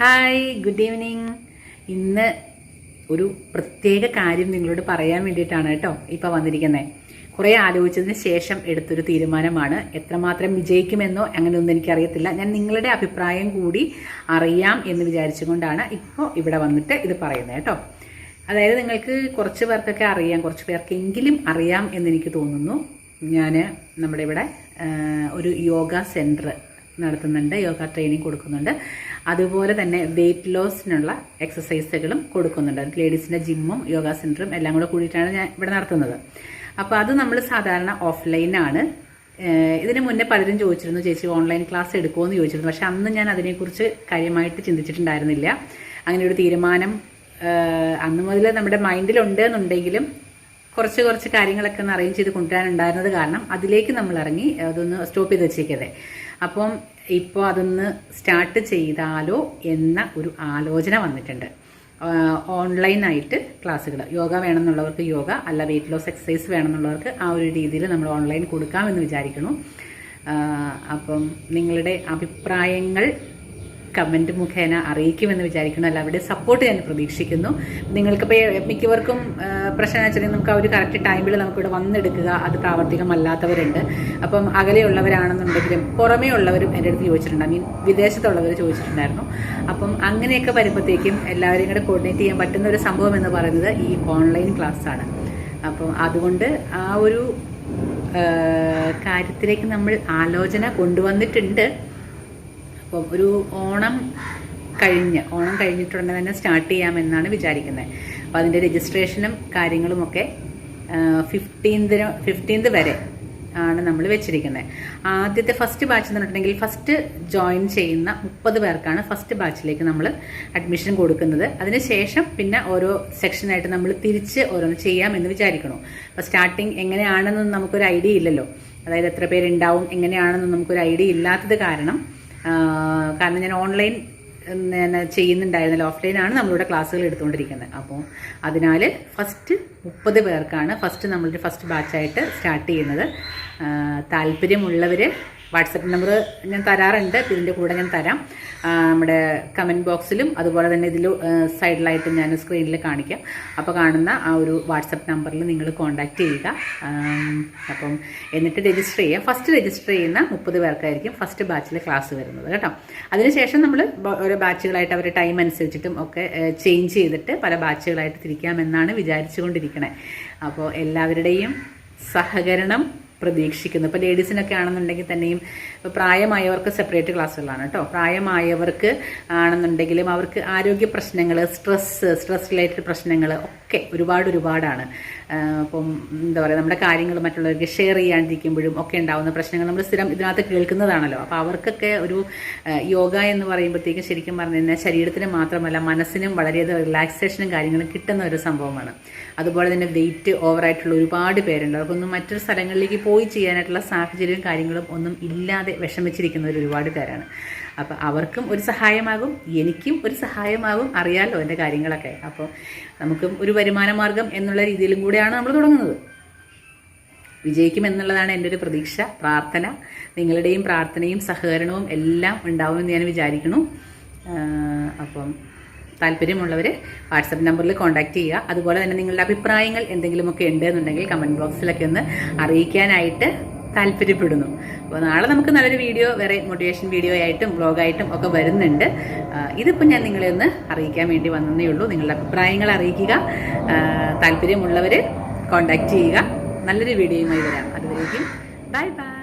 Hi good evening. ഇന്ന് ഒരു പ്രത്യേക കാര്യം നിങ്ങളോട് പറയാൻ വേണ്ടിയിട്ടാണ് കേട്ടോ ഇപ്പോൾ വന്നിരിക്കുന്നത് കുറേ ആലോചിച്ചതിന് ശേഷം എടുത്തൊരു തീരുമാനമാണ്. എത്രമാത്രം വിജയിക്കുമെന്നോ അങ്ങനെയൊന്നും എനിക്കറിയത്തില്ല. ഞാൻ നിങ്ങളുടെ അഭിപ്രായം കൂടി അറിയാം എന്ന് വിചാരിച്ചുകൊണ്ടാണ് ഇപ്പോൾ ഇവിടെ വന്നിട്ട് ഇത് പറയുന്നത് കേട്ടോ. അതായത് നിങ്ങൾക്ക് കുറച്ച് പേർക്കൊക്കെ അറിയാം കുറച്ച് പേർക്കെങ്കിലും അറിയാം എന്നെനിക്ക് തോന്നുന്നു. ഞാൻ നമ്മുടെ ഇവിടെ ഒരു യോഗ സെന്റർ നടത്തുന്നുണ്ട് യോഗ ട്രെയിനിങ് കൊടുക്കുന്നുണ്ട്. അതുപോലെ തന്നെ വെയിറ്റ് ലോസിനുള്ള എക്സസൈസുകളും കൊടുക്കുന്നുണ്ട്. ലേഡീസിന്റെ ജിമ്മും യോഗ സെന്ററും എല്ലാം കൂടെ കൂടിയിട്ടാണ് ഞാൻ ഇവിടെ നടത്തുന്നത്. അപ്പോൾ അത് നമ്മൾ സാധാരണ ഓഫ്ലൈനാണ് ഇതിന് മുന്നേ പലരും ചോദിച്ചിരുന്നു ചേച്ചി ഓൺലൈൻ ക്ലാസ് എടുക്കുമോ എന്ന് ചോദിച്ചിരുന്നു. പക്ഷെ അന്ന് ഞാൻ അതിനെക്കുറിച്ച് കാര്യമായിട്ട് ചിന്തിച്ചിട്ടുണ്ടായിരുന്നില്ല. അങ്ങനെ ഒരു തീരുമാനം അന്ന് മുതൽ നമ്മുടെ മൈൻഡിലുണ്ട് എന്നുണ്ടെങ്കിലും കുറച്ച് കുറച്ച് കാര്യങ്ങളൊക്കെ ഒന്ന് അറേഞ്ച് ചെയ്ത് കൊണ്ടുവരാനുണ്ടായിരുന്നത് കാരണം അതിലേക്ക് നമ്മൾ ഇറങ്ങി അതൊന്ന് സ്റ്റോപ്പ് ചെയ്ത് വെച്ചേക്കതെ അപ്പം ഇപ്പോൾ അതൊന്ന് സ്റ്റാർട്ട് ചെയ്താലോ എന്ന ഒരു ആലോചന വന്നിട്ടുണ്ട്. ഓൺലൈനായിട്ട് ക്ലാസ്സുകൾ യോഗ വേണമെന്നുള്ളവർക്ക് യോഗ അല്ല വെയിറ്റ് ലോസ് എക്സസൈസ് വേണമെന്നുള്ളവർക്ക് ആ ഒരു രീതിയിൽ നമ്മൾ ഓൺലൈൻ കൊടുക്കാമെന്ന് വിചാരിക്കുന്നു. ആ, അപ്പം നിങ്ങളുടെ അഭിപ്രായങ്ങൾ കമന്റ് മുഖേന അറിയിക്കുമെന്ന് വിചാരിക്കുന്നു. അവിടെ സപ്പോർട്ട് ഞാൻ പ്രതീക്ഷിക്കുന്നു. നിങ്ങൾക്കിപ്പോൾ മിക്കവർക്കും പ്രശ്നം വെച്ചാൽ നമുക്ക് ആ ഒരു കറക്റ്റ് ടൈമിൽ നമുക്കിവിടെ വന്നെടുക്കുക. അത് പ്രാവർത്തികമല്ലാത്തവരുണ്ട്. അപ്പം അകലെയുള്ളവരാണെന്നുണ്ടെങ്കിലും പുറമേ ഉള്ളവരും എന്റെ അടുത്ത് ചോദിച്ചിട്ടുണ്ട്. ഐ മീൻ വിദേശത്തുള്ളവർ ചോദിച്ചിട്ടുണ്ടായിരുന്നു. അപ്പം അങ്ങനെയൊക്കെ വരുമ്പോഴത്തേക്കും എല്ലാവരും കൂടെ കോർഡിനേറ്റ് ചെയ്യാൻ പറ്റുന്ന ഒരു സംഭവം എന്ന് പറയുന്നത് ഈ ഓൺലൈൻ ക്ലാസ്സാണ് അപ്പം അതുകൊണ്ട് ആ ഒരു കാര്യത്തിലേക്ക് നമ്മൾ ആലോചന കൊണ്ടുവന്നിട്ടുണ്ട്. അപ്പം ഒരു ഓണം കഴിഞ്ഞ് ഓണം കഴിഞ്ഞിട്ടുടനെ തന്നെ സ്റ്റാർട്ട് ചെയ്യാമെന്നാണ് വിചാരിക്കുന്നത് അപ്പോൾ അതിന്റെ രജിസ്ട്രേഷനും കാര്യങ്ങളുമൊക്കെ ഫിഫ്റ്റീൻതിന് ഫിഫ്റ്റീൻത് വരെ ആണ് നമ്മൾ വെച്ചിരിക്കുന്നത് ആദ്യത്തെ ഫസ്റ്റ് ബാച്ച് എന്ന് പറഞ്ഞിട്ടുണ്ടെങ്കിൽ ഫസ്റ്റ് ജോയിൻ ചെയ്യുന്ന മുപ്പത് പേർക്കാണ് ഫസ്റ്റ് ബാച്ചിലേക്ക് നമ്മൾ അഡ്മിഷൻ കൊടുക്കുന്നത്. അതിനുശേഷം പിന്നെ ഓരോ സെക്ഷനായിട്ട് നമ്മൾ തിരിച്ച് ഓരോന്ന് ചെയ്യാമെന്ന് വിചാരിക്കണം. അപ്പോൾ സ്റ്റാർട്ടിങ് എങ്ങനെയാണെന്നൊന്നും നമുക്കൊരു ഐഡിയ ഇല്ലല്ലോ. അതായത് എത്ര പേരുണ്ടാവും എങ്ങനെയാണെന്ന് നമുക്കൊരു ഐഡിയ ഇല്ലാത്തത് കാരണം കാരണം ഞാൻ ഓൺലൈൻ ചെയ്യുന്നുണ്ടായിരുന്നില്ല ഓഫ്ലൈനാണ് നമ്മളിവിടെ ക്ലാസ്സുകൾ എടുത്തുകൊണ്ടിരിക്കുന്നത്. അപ്പോൾ അതിനാൽ ഫസ്റ്റ് മുപ്പത് പേർക്കാണ് ഫസ്റ്റ് നമ്മളൊരു ഫസ്റ്റ് ബാച്ചായിട്ട് സ്റ്റാർട്ട് ചെയ്യുന്നത്. താല്പര്യമുള്ളവർ വാട്സപ്പ് നമ്പർ ഞാൻ തരാറുണ്ട് ഇതിന്റെ കൂടെ ഞാൻ തരാം. നമ്മുടെ കമന്റ് ബോക്സിലും അതുപോലെ തന്നെ ഇതിൽ സൈഡിലായിട്ട് ഞാൻ സ്ക്രീനിൽ കാണിക്കാം. അപ്പോൾ കാണുന്ന ആ ഒരു വാട്സപ്പ് നമ്പറിൽ നിങ്ങൾ കോൺടാക്റ്റ് ചെയ്യുക. അപ്പം എന്നിട്ട് രജിസ്റ്റർ ചെയ്യുക. ഫസ്റ്റ് രജിസ്റ്റർ ചെയ്യുന്ന മുപ്പത് പേർക്കായിരിക്കും ഫസ്റ്റ് ബാച്ചിൽ ക്ലാസ് വരുന്നത് കേട്ടോ. അതിനുശേഷം നമ്മൾ ഓരോ ബാച്ചുകളായിട്ട് അവരുടെ ടൈം അനുസരിച്ചിട്ടും ഒക്കെ ചേഞ്ച് ചെയ്തിട്ട് പല ബാച്ചുകളായിട്ട് തിരിക്കാമെന്നാണ് വിചാരിച്ചുകൊണ്ടിരിക്കണേ. അപ്പോൾ എല്ലാവരുടെയും സഹകരണം പ്രതീക്ഷിക്കുന്നു. ഇപ്പോൾ ലേഡീസിനൊക്കെ ആണെന്നുണ്ടെങ്കിൽ തന്നെയും പ്രായമായവർക്ക് സെപ്പറേറ്റ് ക്ലാസ്സുകളാണ് കേട്ടോ. പ്രായമായവർക്ക് ആണെന്നുണ്ടെങ്കിലും അവർക്ക് ആരോഗ്യ പ്രശ്നങ്ങൾ സ്ട്രെസ്സ് സ്ട്രെസ് റിലേറ്റഡ് പ്രശ്നങ്ങൾ ഒക്കെ ഒരുപാട് ഒരുപാടാണ്. അപ്പം എന്താ പറയുക നമ്മുടെ കാര്യങ്ങൾ മറ്റുള്ളവർക്ക് ഷെയർ ചെയ്യാണ്ടിരിക്കുമ്പോഴും ഒക്കെ ഉണ്ടാകുന്ന പ്രശ്നങ്ങൾ നമ്മൾ സ്ഥിരം ഇതിനകത്ത് കേൾക്കുന്നതാണല്ലോ. അപ്പോൾ അവർക്കൊക്കെ ഒരു യോഗ എന്ന് പറയുമ്പോഴത്തേക്കും ശരിക്കും പറഞ്ഞു കഴിഞ്ഞാൽ ശരീരത്തിന് മാത്രമല്ല മനസ്സിനും വളരെയധികം റിലാക്സേഷനും കാര്യങ്ങളും കിട്ടുന്ന ഒരു സംഭവമാണ്. അതുപോലെ തന്നെ വെയിറ്റ് ഓവറായിട്ടുള്ള ഒരുപാട് പേരുണ്ട്. അവർക്കൊന്നും മറ്റൊരു സ്ഥലങ്ങളിലേക്ക് പോയി ചെയ്യാനായിട്ടുള്ള സാഹചര്യവും കാര്യങ്ങളും ഒന്നും ഇല്ലാതെ വിഷമിച്ചിരിക്കുന്നവർ ഒരുപാട് പേരാണ്. അപ്പോൾ അവർക്കും ഒരു സഹായമാകും എനിക്കും ഒരു സഹായമാകും അറിയാമല്ലോ എന്റെ കാര്യങ്ങളൊക്കെ. അപ്പോൾ നമുക്കും ഒരു വരുമാന മാർഗം എന്നുള്ള രീതിയിലും കൂടെയാണ് നമ്മൾ തുടങ്ങുന്നത്. വിജയിക്കും എന്നുള്ളതാണ് എന്റെ ഒരു പ്രതീക്ഷ പ്രാർത്ഥന. നിങ്ങളുടെയും പ്രാർത്ഥനയും സഹകരണവും എല്ലാം ഉണ്ടാവുമെന്ന് ഞാൻ വിചാരിക്കുന്നു. അപ്പം താല്പര്യമുള്ളവർ വാട്സപ്പ് നമ്പറിൽ കോൺടാക്ട് ചെയ്യുക. അതുപോലെ തന്നെ നിങ്ങളുടെ അഭിപ്രായങ്ങൾ എന്തെങ്കിലുമൊക്കെ ഉണ്ട് എന്നുണ്ടെങ്കിൽ കമന്റ് ബോക്സിലൊക്കെ ഒന്ന് അറിയിക്കാനായിട്ട് താല്പര്യപ്പെടുന്നു. അപ്പോൾ നാളെ നമുക്ക് നല്ലൊരു വീഡിയോ വേറെ മോട്ടിവേഷൻ വീഡിയോ ആയിട്ടും ബ്ലോഗായിട്ടും ഒക്കെ വരുന്നുണ്ട്. ഇതിപ്പോൾ ഞാൻ നിങ്ങളെ ഒന്ന് അറിയിക്കാൻ വേണ്ടി വന്നതേ ഉള്ളൂ. നിങ്ങളുടെ അഭിപ്രായങ്ങൾ അറിയിക്കുക. താല്പര്യമുള്ളവർ കോൺടാക്ട് ചെയ്യുക. നല്ലൊരു വീഡിയോയുമായി വരാം. അതുവരേക്കും ബൈ ബൈ